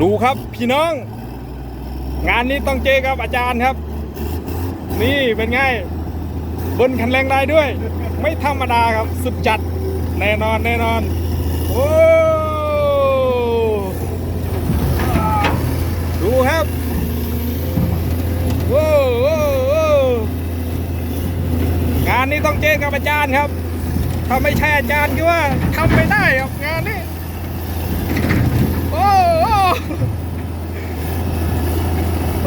ดูครับพี่น้อง งานนี้ต้องเจอกับอาจารย์ครับ นี่เป็นไงเบิ้ลคันแรงได้ด้วย ไม่ธรรมดาครับ สุดจัดแน่นอนแน่นอน โอ้ดูครับโอ้โองานนี้ต้องเจอกับอาจารย์ครับถ้าไม่ใช่อาจารย์ก็ว่าทำไม่ได้ครับงานนี้ โอ้โอ้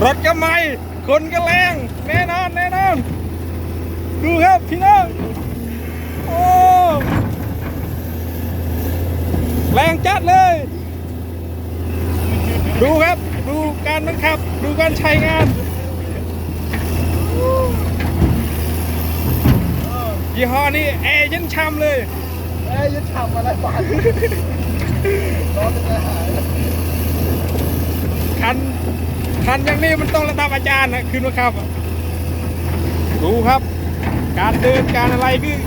รถก็ไม่ คนก็แรง แน่นอน แน่นอน ดูครับพี่น้อง โอ้แรงจัดเลย ดูครับ ดูการบังคับ ดูการใช้งาน ยี่ห้อนี้แอร์เย็นช่ำเลยเอ้ยจะทำอะไรบ้างร้อนจะหายคัน คันอย่างนี้มันต้องระดับอาจารย์นะคืนว่าครับ ดูครับ การเดินการอะไรคือ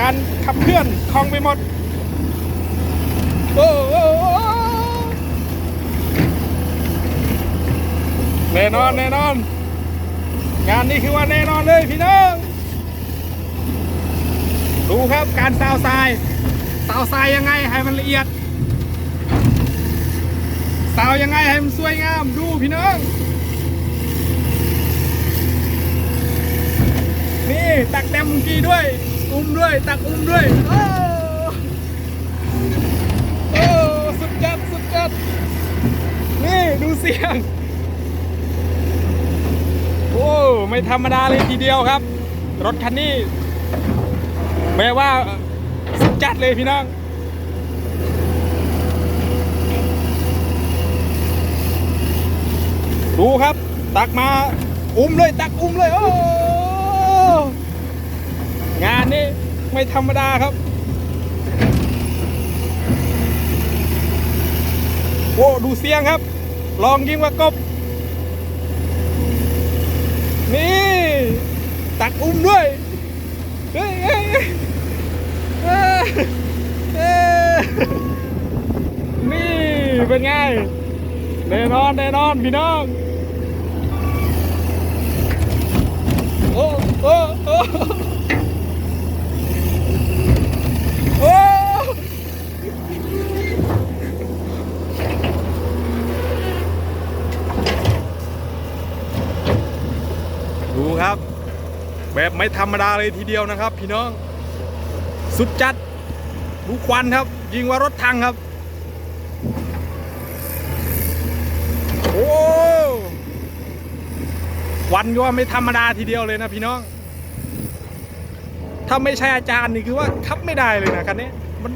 การขับเคลื่อนคล่องไปหมด โอ้โหแน่นอนแน่นอน งานนี้คือว่าแน่นอนเลยพี่น้องดูครับการซาวทรายซาวทรายยังไงให้มันละเอียด สาวยังไงให้มันสวยงามดูพี่น้อง นี่ตักแต้มมื่อกี้ด้วย อุ้มด้วย ตักอุ้มด้วย โอ้โอ้สุดจัดสุดจัดนี่ดูเสียง โอ้ไม่ธรรมดาเลยทีเดียวครับ รถคันนี้แม้ว่าสุดจัดเลยพี่น้อง ดูครับ ตักมา อุ้มเลยตักอุ้มเลยโอ้งานนี้ไม่ธรรมดาครับโอ้ดูเสียงครับ ลองยิงว่ากบ นี่ ตักอุ้มด้วยเฮ้ยเฮ้ยเฮ้ยนี่เป็นไงแน่นอนแน่นอนพี่น้อง โอ้โอ้โอ้โอ้ดู ครับ แบบไม่ธรรมดาเลยทีเดียวนะครับ พี่น้อง สุดจัดดูควันครับ ยิงว่ารถทังครับ โอ้วันก็ว่าไม่ธรรมดาทีเดียวเลยนะพี่น้อง ถ้าไม่ใช่อาจารย์นี่คือว่าขับไม่ได้เลยนะคันนี้ มัน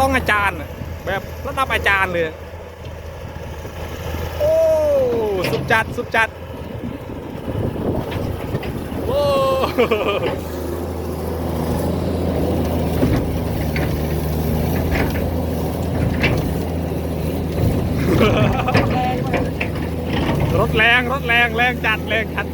ต้องอาจารย์แบบระดับอาจารย์เลย โอ้ สุดจัด สุดจัด รถแรง รถแรง แรงจัด แรงจัด